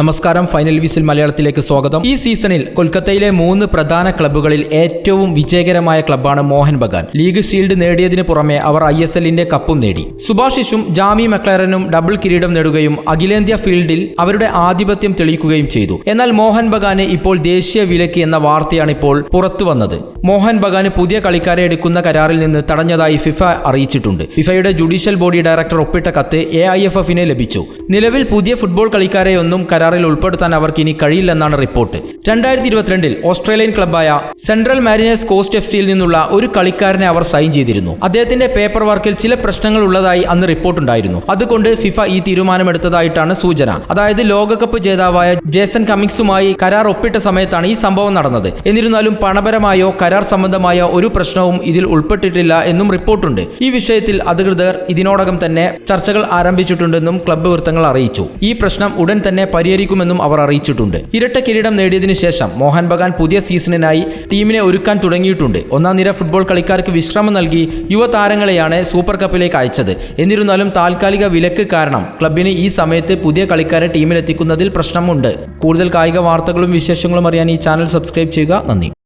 നമസ്കാരം final whistle മലയാളത്തിലേക്ക് സ്വാഗതം. ഈ സീസണിൽ കൊൽക്കത്തയിലെ മൂന്ന് പ്രധാന ക്ലബ്ബുകളിൽ ഏറ്റവും വിജയകരമായ ക്ലബ്ബാണ് മോഹൻ ബഗാൻ. ലീഗ് ഷീൽഡ് നേടിയതിനു പുറമെ അവർ ഐ എസ് എല്ലിന്റെ കപ്പും നേടി. സുഭാഷിഷും ജാമി മക്ലറനും ഡബിൾ കിരീടം നേടുകയും അഖിലേന്ത്യാ ഫീൽഡിൽ അവരുടെ ആധിപത്യം തെളിയിക്കുകയും ചെയ്തു. എന്നാൽ മോഹൻ ബഗാന് ഇപ്പോൾ ദേശീയ വിലക്ക് എന്ന വാർത്തയാണ് ഇപ്പോൾ പുറത്തു വന്നത്. മോഹൻ ബഗാന് പുതിയ കളിക്കാരെ എടുക്കുന്ന കരാറിൽ നിന്ന് തടഞ്ഞതായി ഫിഫ അറിയിച്ചിട്ടുണ്ട്. ഫിഫയുടെ ജുഡീഷ്യൽ ബോഡി ഡയറക്ടർ ഒപ്പിട്ട കത്ത് എ ലഭിച്ചു. നിലവിൽ പുതിയ ഫുട്ബോൾ കളിക്കാരെയൊന്നും കരാറിൽ ഉൾപ്പെടുത്താൻ അവർക്ക് ഇനി കഴിയില്ലെന്നാണ് റിപ്പോർട്ട്. രണ്ടായിരത്തി ഇരുപത്തിരണ്ടിൽ ഓസ്ട്രേലിയൻ ക്ലബ്ബായ സെൻട്രൽ മാരിനേഴ്സ് കോസ്റ്റ് എഫ് സിയിൽ നിന്നുള്ള ഒരു കളിക്കാരനെ അവർ സൈൻ ചെയ്തിരുന്നു. അദ്ദേഹത്തിന്റെ പേപ്പർ വർക്കിൽ ചില പ്രശ്നങ്ങൾ ഉള്ളതായി അന്ന് റിപ്പോർട്ടുണ്ടായിരുന്നു അതുകൊണ്ട് ഫിഫ ഈ തീരുമാനമെടുത്തതായിട്ടാണ് സൂചന. അതായത് ലോകകപ്പ് ജേതാവായ ജേസൺ കമ്മിങ്സുമായി കരാർ ഒപ്പിട്ട സമയത്താണ് ഈ സംഭവം നടന്നത്. എന്നിരുന്നാലും പണപരമായോ കരാർ സംബന്ധമായ ഒരു പ്രശ്നവും ഇതിൽ ഉൾപ്പെട്ടിട്ടില്ല എന്നും റിപ്പോർട്ടുണ്ട്. ഈ വിഷയത്തിൽ അധികൃതർ ഇതിനോടകം തന്നെ ചർച്ചകൾ ആരംഭിച്ചിട്ടുണ്ടെന്നും ക്ലബ്ബ് വൃത്തങ്ങൾ അറിയിച്ചു. ഈ പ്രശ്നം ഉടൻ തന്നെ പരിഹരിക്കുമെന്നും അവർ അറിയിച്ചിട്ടുണ്ട്. ഇരട്ട കിരീടം നേടിയതിനു ശേഷം മോഹൻ ബഗാൻ പുതിയ സീസണിനായി ടീമിനെ ഒരുക്കാൻ തുടങ്ങിയിട്ടുണ്ട്. ഒന്നാം നിര ഫുട്ബോൾ കളിക്കാർക്ക് വിശ്രമം നൽകി യുവതാരങ്ങളെയാണ് സൂപ്പർ കപ്പിലേക്ക് അയച്ചത്. എന്നിരുന്നാലും താൽക്കാലിക വിലക്ക് കാരണം ക്ലബിന് ഈ സമയത്ത് പുതിയ കളിക്കാരെ ടീമിലെത്തിക്കുന്നതിൽ പ്രശ്നമുണ്ട്. കൂടുതൽ കായിക വാർത്തകളും വിശേഷങ്ങളും അറിയാൻ ഈ ചാനൽ സബ്സ്ക്രൈബ് ചെയ്യുക. നന്ദി.